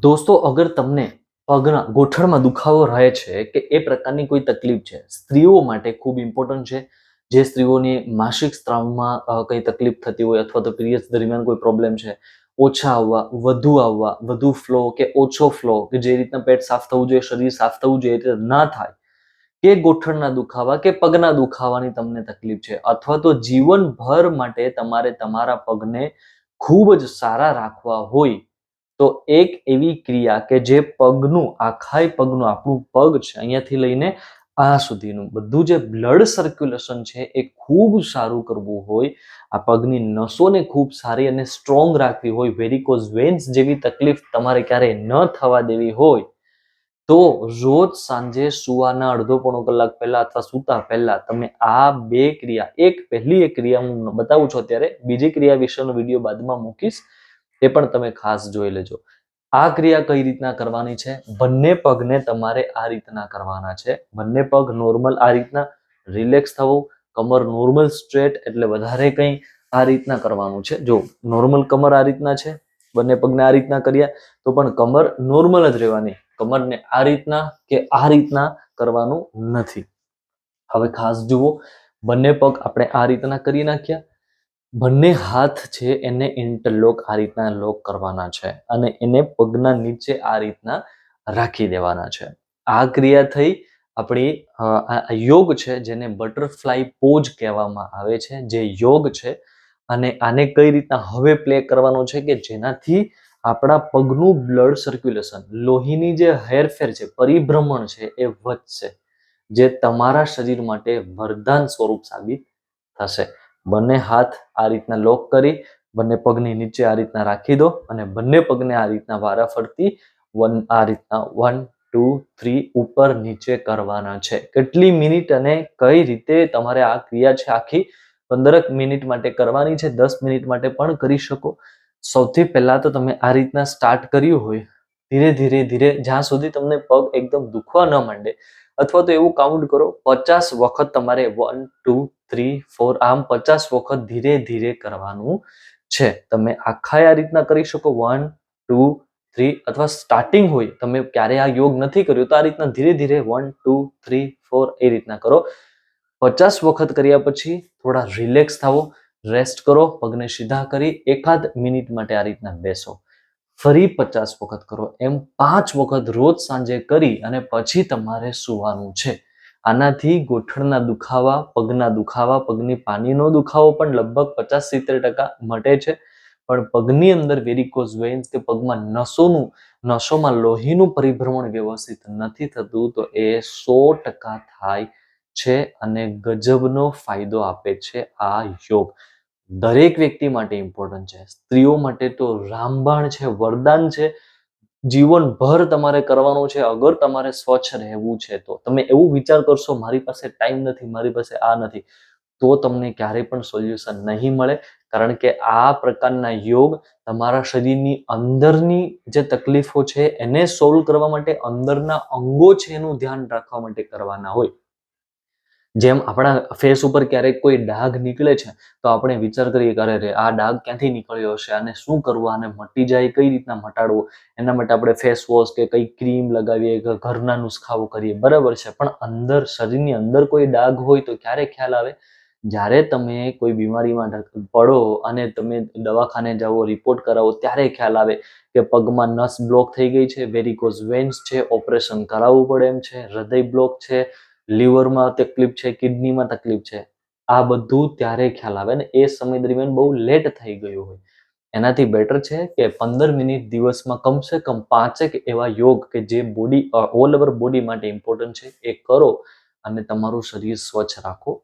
દોસ્તો, અગર તમને પગના ગોઠણમાં દુખાવો રહે છે કે એ પ્રકારની કોઈ તકલીફ છે, સ્ત્રીઓ માટે ખૂબ ઇમ્પોર્ટન્ટ છે. જે સ્ત્રીઓની માસિક સ્ત્રાવમાં કંઈ તકલીફ થતી હોય અથવા તો પીરિયડ્સ દરમિયાન કોઈ પ્રોબ્લેમ છે, ઓછા આવવા, વધુ આવવા, વધુ ફ્લો કે ઓછો ફ્લો કે જે રીતના પેટ સાફ થવું જોઈએ, શરીર સાફ થવું જોઈએ એ રીતે ના થાય, કે ગોઠણના દુખાવા કે પગના દુખાવાની તમને તકલીફ છે અથવા તો જીવનભર માટે તમારે તમારા પગને ખૂબ જ સારા રાખવા હોય તો એક એવી ક્રિયા કે જે પગનું, આખાય પગનું, આપણું પગ છે, અહીંયાથી લઈને આ સુધીનું. બધું જે બ્લડ સર્ક્યુલેશન છે એ ખૂબ સારું કરવું હોય, આ પગની નસોને ખૂબ સારી અને સ્ટ્રોંગ રાખવી હોય વેરિકોઝ વેન્સ જેવી તકલીફ તમારે ક્યારેય ન થવા દેવી હોય, તો રોજ સાંજે સુવાના અડધો પોણો કલાક પહેલા અથવા સૂતા પહેલા તમે આ બે ક્રિયા, એક પહેલી એક ક્રિયા હું બતાવું છું અત્યારે, બીજી ક્રિયા વિશેનો વીડિયો બાદમાં મૂકીશ. એ પણ તમે ખાસ જોઈ લેજો. આ ક્રિયા કઈ રીતના કરવાની છે? બંને પગને તમારે આ રીતના કરવાના છે. બંને પગ નોર્મલ આ રીતના રિલેક્સ થવું, કમર નોર્મલ સ્ટ્રેટ એટલે વધારે કંઈ આ રીતના કરવાનું છે. જો નોર્મલ કમર આ રીતના છે, બંને પગને આ રીતના કર્યા તો પણ કમર નોર્મલ જ રહેવાની. કમરને આ રીતના કે આ રીતના કરવાનું નથી. હવે ખાસ જુઓ, બંને પગ આપણે આ રીતના કરી નાખ્યા. બંને હાથ છે એને ઇન્ટરલોક આ રીતના લોક કરવાના છે અને એને પગના નીચે આ રીતના રાખી દેવાના છે. આ ક્રિયા થઈ આપણી યોગ છે જેને બટરફ્લાય પોઝ કહેવામાં આવે છે, જે યોગ છે અને આને કઈ રીતના હવે પ્લે કરવાનો છે કે જેનાથી આપણા પગનું બ્લડ સર્ક્યુલેશન લોહીની જે હેરફેર છે, પરિભ્રમણ છે એ વધશે, જે તમારા શરીર માટે વરદાન સ્વરૂપ સાબિત થશે. બંને હાથ આ રીતના લોક કરી, બંને પગની નીચે આ રીતના રાખી દો અને બંને પગને આ રીતના વારા ફરતી વન, આ રીતના વન, ટુ, થ્રી ઉપર નીચે કરવાના છે. કેટલી મિનિટ અને કઈ રીતે તમારે આ ક્રિયા છે આખી? પંદરક મિનિટ માટે કરવાની છે, દસ મિનિટ માટે પણ કરી શકો. સૌથી પહેલા તો તમે આ રીતના સ્ટાર્ટ કર્યું હોય, ધીરે ધીરે ધીરે, જ્યાં સુધી તમને પગ એકદમ દુખવા ન માંડે, અથવા તો એવું કાઉન્ટ કરો, પચાસ વખત તમારે વન, ટુ થ્રી ફોર આમ પચાસ વખત ધીરે ધીરે કરવાનું છે. તમે આખા આ રીતના કરી શકો. વન ટુ થ્રી અથવા સ્ટાર્ટિંગ હોય, તમે ક્યારે આ યોગ નથી કર્યો, તો આ રીતના ધીરે ધીરે વન ટુ થ્રી ફોર એ રીતના કરો. પચાસ વખત કર્યા પછી થોડા રિલેક્સ થાવો રેસ્ટ કરો, પગને સીધા કરી, એકાદ મિનિટ માટે આ રીતના બેસો. ફરી પચાસ વખત કરો. એમ પાંચ વખત રોજ સાંજે કરી અને પછી તમારે સૂવાનું છે. આનાથી ગોઠણના દુખાવા, પગના દુખાવા, પગની પાનીનો દુખાવો પણ લગભગ પચાસ સિત્તેર ટકા મટે છે. પણ પગની અંદર વેરિકોઝ વેન્સ કે પગમાં નસોનું, નસોમાં લોહીનું પરિભ્રમણ વ્યવસ્થિત નથી થતું, તો એ સો ટકા થાય છે અને ગજબનો ફાયદો આપે છે આ યોગ. દરેક વ્યક્તિ માટે ઇમ્પોર્ટન્ટ છે. સ્ત્રીઓ માટે તો રામબાણ છે, વરદાન છે. જીવનભર તમારે કરવાનું છે, અગર તમારે સ્વચ્છ રહેવું છે તો. તમે એવું વિચાર કરશો, મારી પાસે ટાઈમ નથી, મારી પાસે આ નથી, તો તમને ક્યારેય પણ સોલ્યુશન નહીં મળે. કારણ કે આ પ્રકારના યોગ તમારા શરીરની અંદરની જે તકલીફો છે, એને સોલ્વ કરવા માટે અંદરના અંગો છે એનું ધ્યાન રાખવા માટે કરવાના હોય. જેમ આપણા ફેસ ઉપર ક્યારેક કોઈ ડાઘ નીકળે છે, તો આપણે વિચાર કરીએ કે રે, આ ડાઘ ક્યાંથી નીકળ્યો હશે? આને શું કરવું? આને મટી જાય? કઈ રીતના મટાડવું? એના માટે આપણે ફેસ વોશ કે કઈ ક્રીમ લગાવીએ કે ઘરના નુસ્ખાઓ કરીએ, બરાબર છે. પણ અંદર, શરીરની અંદર કોઈ ડાઘ હોય તો ક્યારે ખ્યાલ આવે? જ્યારે તમે કોઈ બીમારીમાં પડો અને તમે દવાખાને જાઓ રિપોર્ટ કરાવો, ત્યારે ખ્યાલ આવે કે પગમાં નસ બ્લોક થઈ ગઈ છે વેરિકોઝ વેન્સ છે ઓપરેશન કરાવવું પડે એમ છે, હૃદય બ્લોક છે લીવરમાં તકલીફ છે, કિડનીમાં તકલીફ છે, આ બધું ત્યારે ખ્યાલ આવે ને, એ સમય દરમિયાન બહુ લેટ થઈ ગયું હોય. એનાથી બેટર છે કે પંદર મિનિટ દિવસમાં કમસે કમ પાંચેક એવા યોગ કે જે બોડી ઓલ ઓવર બોડી માટે ઇમ્પોર્ટન્ટ છે, એ કરો અને તમારું શરીર સ્વચ્છ રાખો.